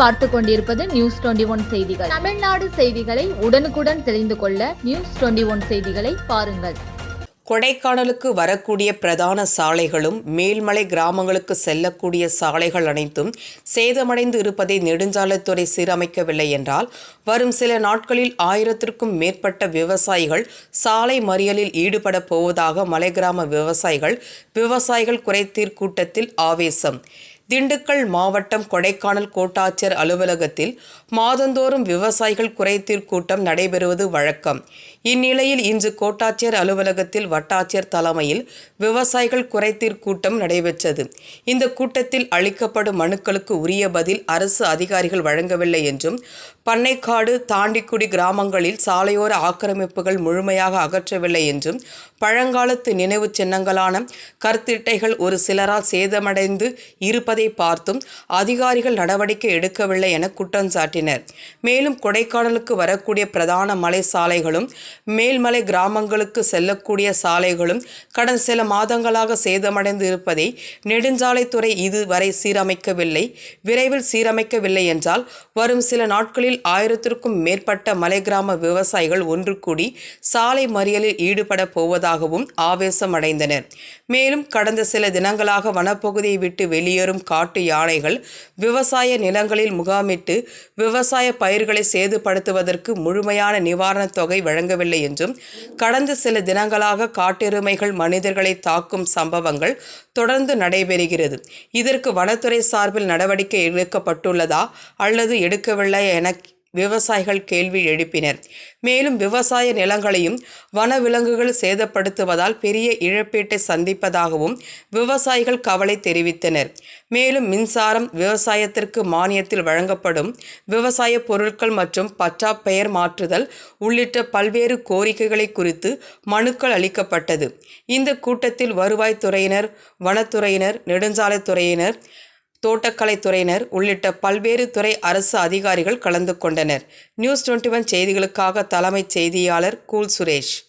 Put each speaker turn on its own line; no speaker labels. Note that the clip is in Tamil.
பார்த்து கொண்டிருப்பது நியூஸ் டுவெண்டி ஒன் செய்திகள். தமிழ்நாடு செய்திகளை உடனுக்குடன் தெரிந்து கொள்ள நியூஸ் டுவெண்டி ஒன் செய்திகளை பாருங்கள்.
கொடைக்கானலுக்கு வரக்கூடிய பிரதான சாலைகளும் மேல்மலை கிராமங்களுக்கு செல்லக்கூடிய சாலைகள் அனைத்தும் சேதமடைந்து இருப்பதை நெடுஞ்சாலைத்துறை சீரமைக்கவில்லை என்றால் வரும் சில நாட்களில் ஆயிரத்திற்கும் மேற்பட்ட விவசாயிகள் சாலை மறியலில் ஈடுபட போவதாக மலை கிராம விவசாயிகள் விவசாயிகள் குறைத்தீர் கூட்டத்தில் ஆவேசம். திண்டுக்கல் மாவட்டம் கொடைக்கானல் கோட்டாட்சியர் அலுவலகத்தில் மாதந்தோறும் விவசாயிகள் குறைதீர் கூட்டம் நடைபெறுவது வழக்கம். இந்நிலையில் இன்று கோட்டாட்சியர் அலுவலகத்தில் வட்டாட்சியர் தலைமையில் விவசாயிகள் குறைதீர் கூட்டம் நடைபெற்றது. இந்த கூட்டத்தில் அளிக்கப்படும் மனுக்களுக்கு உரிய பதில் அரசு அதிகாரிகள் வழங்கவில்லை என்றும் பண்ணைக்காடு தாண்டிக்குடி கிராமங்களில் சாலையோர ஆக்கிரமிப்புகள் முழுமையாக அகற்றவில்லை என்றும் பழங்காலத்து நினைவு சின்னங்களான கருத்திட்டைகள் ஒரு சிலரால் சேதமடைந்து இருப்ப இருப்பதை பார்த்தும் அதிகாரிகள் நடவடிக்கை எடுக்கவில்லை என குற்றம் சாட்டினர். மேலும் கொடைக்கானலுக்கு வரக்கூடிய பிரதான மலை சாலைகளும் மேல்மலை கிராமங்களுக்கு செல்லக்கூடிய சாலைகளும் கடந்த சில மாதங்களாக சேதமடைந்து இருப்பதை நெடுஞ்சாலைத்துறை இதுவரை சீரமைக்கவில்லை. விரைவில் சீரமைக்கவில்லை என்றால் வரும் சில நாட்களில் ஆயிரத்திற்கும் மேற்பட்ட மலை கிராம விவசாயிகள் ஒன்று கூடி சாலை மறியலில் ஈடுபட போவதாகவும் ஆவேசமடைந்தனர். மேலும் கடந்த சில தினங்களாக வனப்பகுதியை விட்டு வெளியேறும் காட்டு யானைகள் விவசாய நிலங்களில் முகாமிட்டு விவசாய பயிர்களை சேதுப்படுத்துவதற்கு முழுமையான நிவாரணத் தொகை வழங்கவில்லை என்றும் கடந்த சில தினங்களாக காட்டெருமைகள் மனிதர்களை தாக்கும் சம்பவங்கள் தொடர்ந்து நடைபெறுகிறது. இதற்கு வனத்துறை சார்பில் நடவடிக்கை எடுக்கப்பட்டுள்ளதா அல்லது எடுக்கவில்லை என விவசாயிகள் கேள்வி எழுப்பினர். மேலும் விவசாய நிலங்களையும் வனவிலங்குகள் சேதப்படுத்துவதால் பெரிய இழப்பீட்டை சந்திப்பதாகவும் விவசாயிகள் கவலை தெரிவித்தனர். மேலும் மின்சாரம் விவசாயத்திற்கு மானியத்தில் வழங்கப்படும் விவசாய பொருட்கள் மற்றும் பற்றா பெயர் மாற்றுதல் உள்ளிட்ட பல்வேறு கோரிக்கைகளை குறித்து மனுக்கள் அளிக்கப்பட்டது. இந்த கூட்டத்தில் வருவாய்த்துறையினர் வனத்துறையினர் நெடுஞ்சாலைத்துறையினர் தோட்டக்கலைத்துறையினர் உள்ளிட்ட பல்வேறு துறை அரசு அதிகாரிகள் கலந்து கொண்டனர். நியூஸ் டுவெண்ட்டி ஒன் செய்திகளுக்காக தலைமைச் செய்தியாளர் கூல் சுரேஷ்.